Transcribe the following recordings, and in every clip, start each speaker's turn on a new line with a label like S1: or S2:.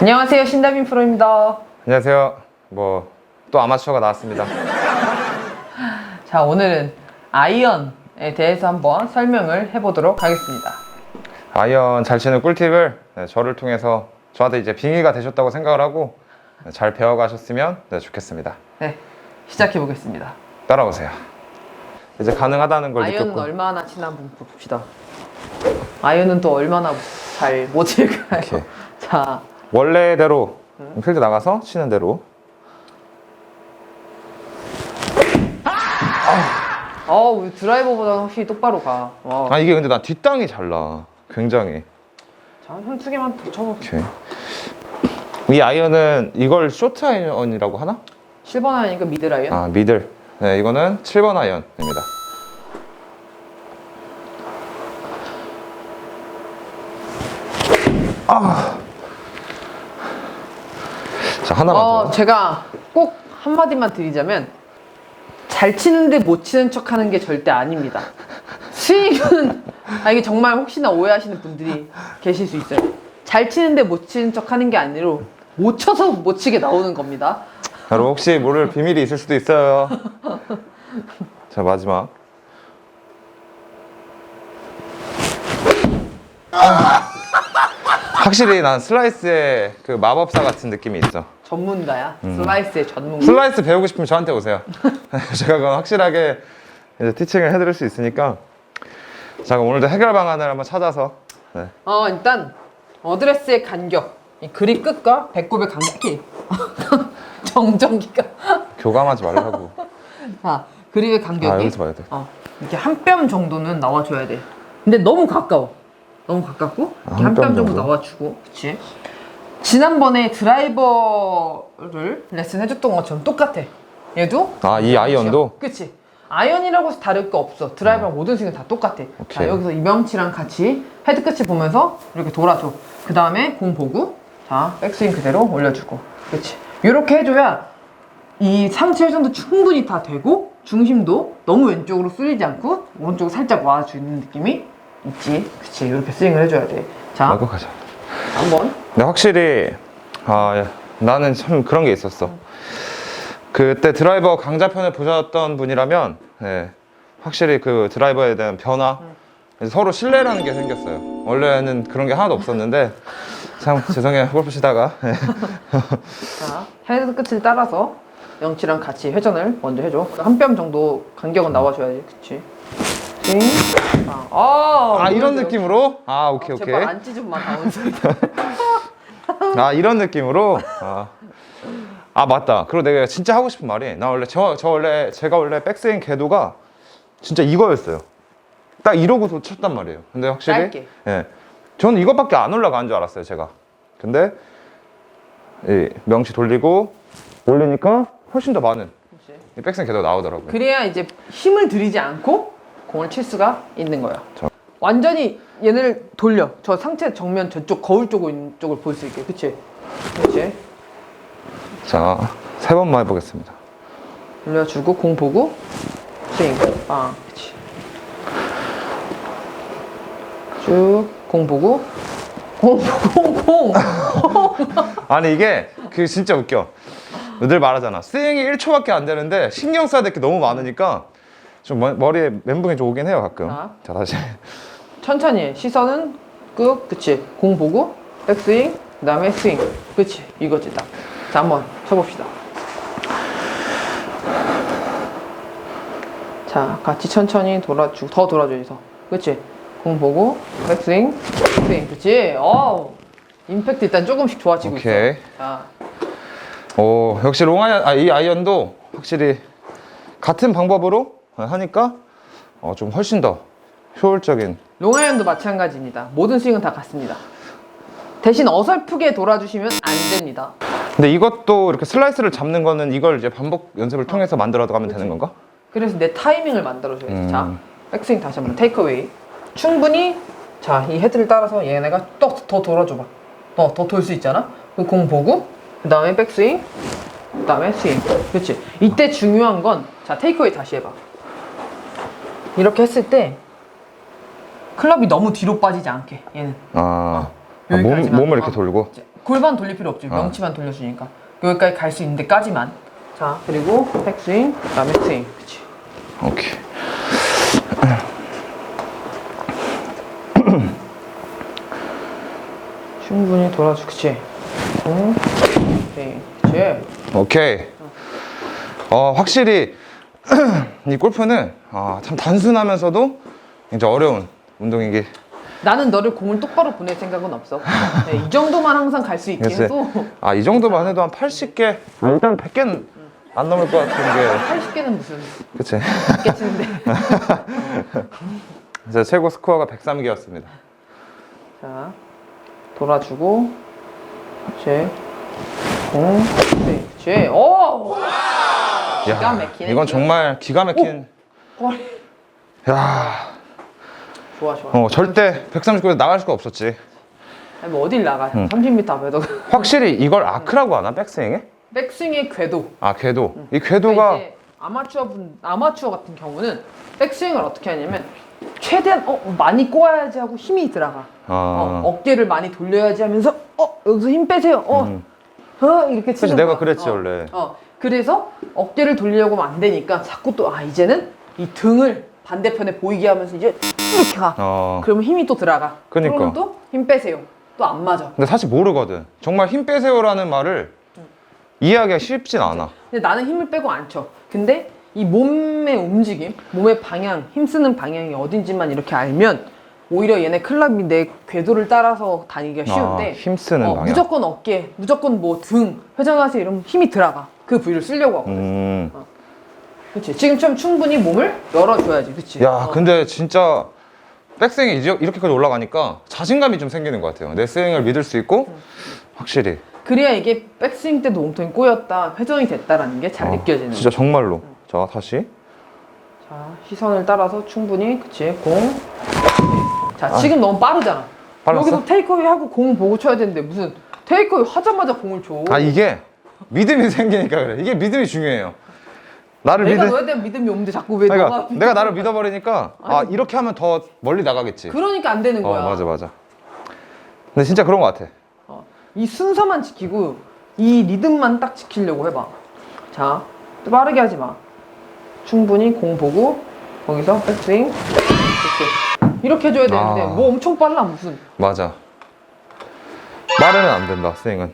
S1: 안녕하세요 신다빈 프로입니다.
S2: 안녕하세요. 뭐 또 아마추어가 나왔습니다.
S1: 자 오늘은 아이언에 대해서 한번 설명을 해보도록 하겠습니다.
S2: 아이언 잘 치는 꿀팁을 네, 저를 통해서 저한테 이제 빙의가 되셨다고 생각을 하고 네, 잘 배워가셨으면 네, 좋겠습니다.
S1: 네 시작해 보겠습니다.
S2: 따라오세요. 이제 가능하다는 걸
S1: 아이언은
S2: 느꼈고
S1: 얼마나 친나 한번 봅시다. 아이언은 또 얼마나 잘 못 칠까요? 자
S2: 원래대로 필드 나가서 치는 대로
S1: 어우 드라이버보다 확실히 똑바로 가. 와.
S2: 아 이게 근데 난 뒷땅이 잘 나. 굉장히
S1: 자 한 두 개만 더 쳐볼게.
S2: 이렇게 이 아이언은 이걸 쇼트 아이언이라고 하나?
S1: 7번 아이니까 미드 아이언.
S2: 아 미들 네 이거는 7번 아이언입니다 아. 자 하나만
S1: 어,
S2: 더
S1: 제가 꼭 한마디만 드리자면 잘 치는데 못 치는 척 하는 게 절대 아닙니다. 스윙은 아 이게 정말 혹시나 오해하시는 분들이 계실 수 있어요. 잘 치는데 못 치는 척 하는 게 아니로 못 쳐서 못 치게 나오는 겁니다.
S2: 여러분 혹시 모를 비밀이 있을 수도 있어요 자 마지막 아. 확실히 난 슬라이스의 그 마법사 같은 느낌이 있어
S1: 전문가야. 슬라이스의 전문가.
S2: 슬라이스 배우고 싶으면 저한테 오세요. 제가 그건 확실하게 이제 티칭을 해드릴 수 있으니까. 자, 그럼 오늘도 해결 방안을 한번 찾아서. 네.
S1: 어 일단 어드레스의 간격, 이 그립 끝과 배꼽의 간격이 정전기가
S2: 교감하지 말라고.
S1: 자 그립의 간격이
S2: 아, 여기서 봐야 돼.
S1: 어, 이렇게 한 뼘 정도는 나와줘야 돼. 근데 너무 가까워. 너무 가깝고
S2: 아,
S1: 이렇게
S2: 한한뼘뼘
S1: 정도
S2: 정도?
S1: 나와주고, 그렇 지? 지난번에 드라이버를 레슨 해줬던 것처럼 똑같아. 얘도
S2: 아, 이 아이언도?
S1: 그렇지. 아이언이라고 해서 다를 거 없어. 드라이버랑 모든 스윙은 다 똑같아. 자
S2: 오케이.
S1: 여기서 이명치랑 같이 헤드 끝을 보면서 이렇게 돌아줘. 그 다음에 공 보고 자 백스윙 그대로 올려주고, 그렇지. 이렇게 해줘야 이 상체 회전도 충분히 다 되고 중심도 너무 왼쪽으로 쏠리지 않고 오른쪽으로 살짝 와주는 느낌이 있지. 그치. 이렇게 스윙을 해줘야 돼. 자,
S2: 가자.
S1: 한번.
S2: 근데 확실히, 아, 예. 나는 참 그런 게 있었어. 그때 드라이버 강좌편을 보셨던 분이라면, 예. 확실히 그 드라이버에 대한 변화, 서로 신뢰라는 게 생겼어요. 원래는 그런 게 하나도 없었는데, 참 죄송해요. 골프 치다가. 예.
S1: 자, 헤드 끝을 따라서 영치랑 같이 회전을 먼저 해줘. 한 뼘 정도 간격은 나와줘야지. 그치. 아, 아,
S2: 아 이런. 느낌으로? 아 오케이 오케이
S1: 제발 안 찢으면 막 나오는 소리.
S2: 아 이런 느낌으로? 아, 아 맞다 그리고 내가 진짜 하고 싶은 말이 나 원래 저, 저 원래 제가 원래 백스윙 궤도가 진짜 이거였어요 딱 이러고서 쳤단 말이에요 근데 확실히
S1: 짧게.
S2: 예, 저는 이것밖에 안 올라가는 줄 알았어요 제가 근데 이 명치 돌리고 올리니까 훨씬 더 많은
S1: 그치.
S2: 이 백스윙 궤도가 나오더라고요
S1: 그래야 이제 힘을 들이지 않고 공을 칠 수가 있는 거야.
S2: 저-
S1: 완전히 얘네를 돌려. 저 상체 정면 저쪽 거울 있는 쪽을 볼 수 있게. 그치? 그치?
S2: 자 세 번만 해보겠습니다
S1: 돌려주고 공 보고 스윙. 아, 그치. 쭉 공 보고 공 보고 공.
S2: 아니 이게 그 진짜 웃겨. 늘 말하잖아. 스윙이 1초밖에 안 되는데 신경 써야 될 게 너무 많으니까 좀 머- 머리에 멘붕이 좀 오긴 해요 가끔.
S1: 아.
S2: 자 다시.
S1: 천천히. 해. 시선은 끄 그치. 공 보고 백스윙 그 다음에 스윙 그치. 이거지 딱 자 한번 쳐봅시다. 자 같이 천천히 돌아주고 더 돌아줘야지 더 그치? 공 보고 백스윙 스윙 그치? 어우. 임팩트 일단 조금씩 좋아지고
S2: 오케이.
S1: 있어 자.
S2: 오 역시 롱아이언 아 이 아이언도 확실히 같은 방법으로 하니까 어, 좀 훨씬 더 효율적인.
S1: 롱아이언도 마찬가지입니다 모든 스윙은 다 같습니다 대신 어설프게 돌아주시면 안 됩니다
S2: 근데 이것도 이렇게 슬라이스를 잡는 거는 이걸 이제 반복 연습을 통해서 만들어 가면 되는 건가?
S1: 그래서 내 타이밍을 만들어줘야지.
S2: 음.
S1: 자, 백스윙 다시 한번 테이크어웨이. 충분히 자, 이 헤드를 따라서 얘네가 또더 돌아줘봐. 더, 더돌 수 있잖아? 그공 보고, 그 다음에 백스윙, 그 다음에 스윙. 그렇지. 이때 중요한 건, 자, 테이크어웨이 다시 해봐. 이렇게 했을 때, 클럽이 너무 뒤로 빠지지 않게, 얘는.
S2: 아, 아, 몸,
S1: 여기까지만.
S2: 몸을 이렇게
S1: 어.
S2: 돌고.
S1: 이제 골반 돌릴 필요 없지.
S2: 어.
S1: 명치만 돌려주니까. 여기까지 갈 수 있는 데까지만. 자, 그리고 백스윙, 그다음에 스윙. 그치.
S2: 오케이.
S1: 충분히 돌아주, 그치. 응, 오케이, 그치.
S2: 오케이. 어, 확실히 이 골프는 아, 참 단순하면서도 이제 어려운 운동인 게
S1: 나는 너를 공을 똑바로 보낼 생각은 없어. 네, 이 정도만 항상 갈 수 있게
S2: 글쎄.
S1: 해도
S2: 아, 이 정도만 해도 한 80개, 아, 일단 100개는 안 넘을 것 같은 게
S1: 80개는 무슨
S2: 그치?
S1: 있겠는데.
S2: 제 최고 스코어가 103개였습니다.
S1: 자, 돌아주고, 그치. 공, 네, 그치. 오! 기가 막히네.
S2: 이건 정말 기가 막힌. 야,
S1: 좋아, 좋아.
S2: 어, 절대 139에서 나갈 수가 없었지.
S1: 아니, 뭐 어딜 나가. 30m 앞에도.
S2: 확실히 이걸 아크라고 하나? 백스윙에?
S1: 백스윙의 궤도.
S2: 아, 궤도. 이 궤도가
S1: 이제 아마추어 분 아마추어 같은 경우는 백스윙을 어떻게 하냐면 최대한 어 많이 꼬아야지 하고 힘이 들어가. 어,
S2: 아,
S1: 어깨를 많이 돌려야지 하면서 어 여기서 힘 빼세요. 어,
S2: 음.
S1: 어 이렇게 치는
S2: 그치, 내가
S1: 거야.
S2: 그랬지,
S1: 어,
S2: 원래.
S1: 어 그래서 어깨를 돌리려고 하면 안 되니까 자꾸 또 아 이제는 이 등을 반대편에 보이게 하면서 이제 이렇게 가.
S2: 어.
S1: 그러면 힘이 또 들어가.
S2: 그니까.
S1: 그러면 또 힘 빼세요. 또 안 맞아.
S2: 근데 사실 모르거든. 정말 힘 빼세요라는 말을 이해하기가 쉽진 않아.
S1: 근데 나는 힘을 빼고 안 쳐. 근데 이 몸의 움직임, 몸의 방향, 힘쓰는 방향이 어딘지만 이렇게 알면 오히려 얘네 클럽이 내 궤도를 따라서 다니기가 쉬운데
S2: 아, 힘쓰는
S1: 어,
S2: 방향.
S1: 무조건 어깨, 무조건 뭐 등, 회전하세요 이러면 힘이 들어가. 그 부위를 쓰려고 하거든.
S2: 음.
S1: 그치? 지금처럼 충분히 몸을 열어줘야지. 그치?
S2: 야,
S1: 어.
S2: 근데 진짜 백스윙이 이제 이렇게까지 올라가니까 자신감이 좀 생기는 것 같아요. 내 스윙을 믿을 수 있고 확실히
S1: 그래야 이게 백스윙 때도 몸통이 꼬였다, 회전이 됐다라는 게 잘
S2: 어,
S1: 느껴지는
S2: 진짜 정말로. 자, 다시.
S1: 자, 시선을 따라서 충분히, 그치, 공. 자, 지금 너무 빠르잖아.
S2: 아. 빨랐어?
S1: 여기서 테이크어웨이 하고 공 보고 쳐야 되는데 무슨 테이크어웨이 하자마자 공을 줘.
S2: 아, 이게 믿음이 생기니까 그래. 이게 믿음이 중요해요. 나를
S1: 내가
S2: 믿을
S1: 너에 대한 믿음이 없는데 자꾸 왜
S2: 그러니까
S1: 너가
S2: 내가 나를 믿어버리니까 아. 이렇게 하면 더 멀리 나가겠지.
S1: 그러니까 안 되는
S2: 어
S1: 거야.
S2: 맞아 맞아. 근데 진짜 그런 것 같아.
S1: 어, 이 순서만 지키고 이 리듬만 딱 지키려고 해봐. 자, 또 빠르게 하지 마. 충분히 공 보고 거기서 백스윙 이렇게 이렇게 해줘야 되는데
S2: 아.
S1: 뭐 엄청 빨라 무슨.
S2: 맞아. 빠르면 안 된다 스윙은.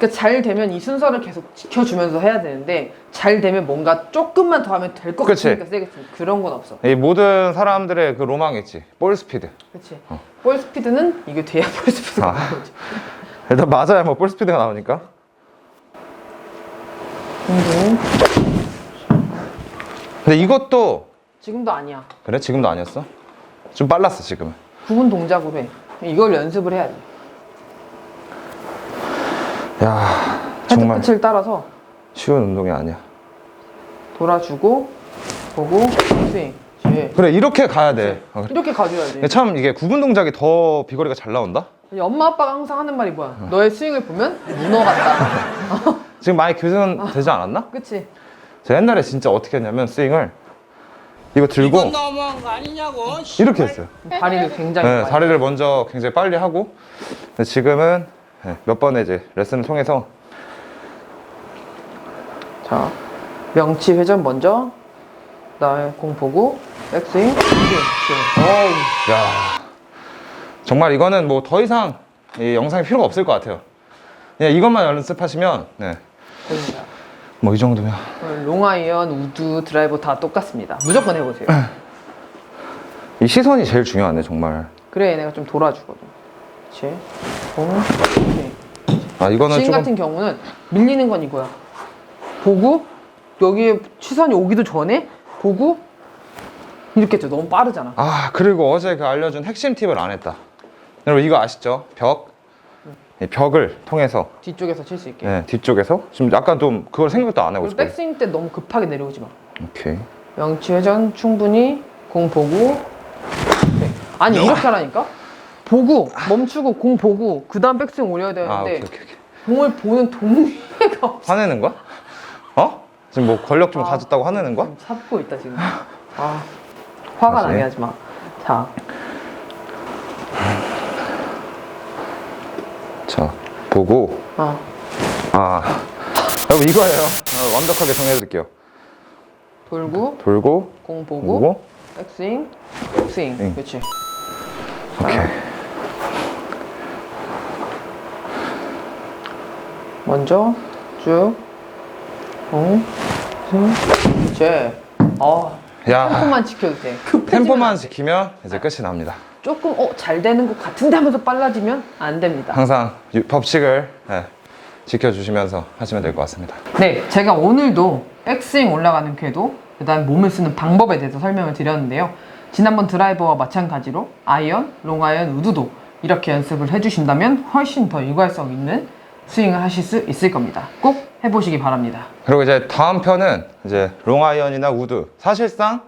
S1: 그러니까 잘 되면 이 순서를 계속 지켜주면서 해야 되는데 잘 되면 뭔가 조금만 더 하면 될 것
S2: 그치.
S1: 같으니까 치는 그런 건 없어.
S2: 이 모든 사람들의 그 로망이 있지. 볼 스피드.
S1: 그렇지. 볼 스피드는 이게 돼야 볼 스피드가
S2: 아.
S1: 나오는 거지.
S2: 일단 맞아야 뭐 볼 스피드가 나오니까.
S1: 음,
S2: 근데 이것도
S1: 지금도 아니야.
S2: 그래 지금도 아니었어? 좀 빨랐어 지금은.
S1: 구분 동작으로 해. 이걸 연습을 해야 돼.
S2: 야
S1: 헤드
S2: 정말
S1: 끝을 따라서
S2: 쉬운 운동이 아니야.
S1: 돌아주고 보고 스윙. 그렇지.
S2: 그래 이렇게 가야 돼. 아, 그래.
S1: 이렇게 가줘야지.
S2: 참 이게 구분 동작이 더 비거리가 잘 나온다.
S1: 엄마 아빠가 항상 하는 말이 뭐야? 너의 스윙을 보면 문어 같다.
S2: 지금 많이 교전 되지 않았나?
S1: 그치?
S2: 제가 옛날에 진짜 어떻게 했냐면 스윙을 이거 들고
S3: 이건 너무한 거 아니냐고.
S2: 이렇게 했어요.
S1: 다리를 굉장히
S2: 네,
S1: 많이.
S2: 다리를 먼저 굉장히 빨리 하고 근데 지금은 네, 몇 번의 이제 레슨을 통해서
S1: 자, 명치 회전 먼저. 그다음에 공 보고 백스윙. 스윙. 스윙. 어우.
S2: 야 정말 이거는 뭐 더 이상 이 영상이 필요가 없을 것 같아요. 그냥 이것만 연습하시면 네,
S1: 보입니다.
S2: 뭐 이 정도면
S1: 롱아이언, 우드, 드라이버 다 똑같습니다. 무조건 해보세요.
S2: 이 시선이 제일 중요하네 정말.
S1: 그래 얘네가 좀 돌아주거든. 그렇지. 공. 스윙.
S2: 아 이거는
S1: 스윙
S2: 조금
S1: 같은 경우는 밀리는 건 이거야. 보고 여기에 시선이 오기도 전에 보고 이렇게 했죠. 너무 빠르잖아.
S2: 아 그리고 어제 그 알려준 핵심 팁을 안 했다. 여러분 이거 아시죠? 벽. 이 벽을 통해서
S1: 뒤쪽에서 칠 수 있게.
S2: 네, 뒤쪽에서 지금 약간 좀 그걸 생각도 안 하고
S1: 그리고
S2: 있어요.
S1: 백스윙 때 너무 급하게 내려오지 마.
S2: 오케이.
S1: 명치 회전 충분히 공 보고. 네. 아니 이렇게 하라니까. 보고 멈추고 공 보고 그 다음 백스윙 올려야 되는데
S2: 아 오케이 오케이 오케이.
S1: 공을 보는 동의가 없어.
S2: 화내는 거야? 어? 지금 뭐 권력 좀
S1: 아.
S2: 가졌다고 화내는 거야?
S1: 참고 있다 지금. 아 화가
S2: 다시.
S1: 나게 하지 마. 자
S2: 자 보고
S1: 어.
S2: 아 여러분 이거예요 어, 완벽하게 정해드릴게요
S1: 돌고
S2: 돌고
S1: 공 보고
S2: 보고
S1: 백스윙 스윙
S2: 응.
S1: 그렇지
S2: 오케이
S1: 먼저 쭉. 공, 스윙 그렇지 어.
S2: 야.
S1: 템포만 지켜도 돼 급해지면
S2: 템포만.
S1: 안 돼.
S2: 지키면 이제 끝이 납니다.
S1: 조금 어 잘 되는 것 같은데 하면서 빨라지면 안 됩니다.
S2: 항상 유- 법칙을 예, 지켜주시면서 하시면 될 것 같습니다.
S1: 네, 제가 오늘도 백스윙 올라가는 궤도, 그 다음 몸을 쓰는 방법에 대해서 설명을 드렸는데요. 지난번 드라이버와 마찬가지로 아이언, 롱아이언, 우드도 이렇게 연습을 해주신다면 훨씬 더 일괄성 있는 스윙을 하실 수 있을 겁니다. 꼭 해보시기 바랍니다.
S2: 그리고 이제 다음 편은 이제 롱아이언이나 우드 사실상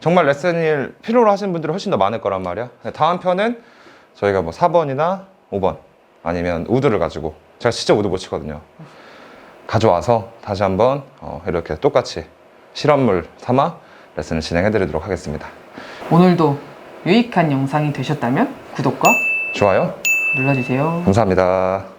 S2: 정말 레슨을 필요로 하시는 분들이 훨씬 더 많을 거란 말이야 다음 편은 저희가 뭐 4번이나 5번 아니면 우드를 가지고 제가 진짜 우드 못 치거든요 가져와서 다시 한번 어, 이렇게 똑같이 실험물 삼아 레슨을 진행해 드리도록 하겠습니다
S1: 오늘도 유익한 영상이 되셨다면 구독과
S2: 좋아요
S1: 눌러주세요.
S2: 감사합니다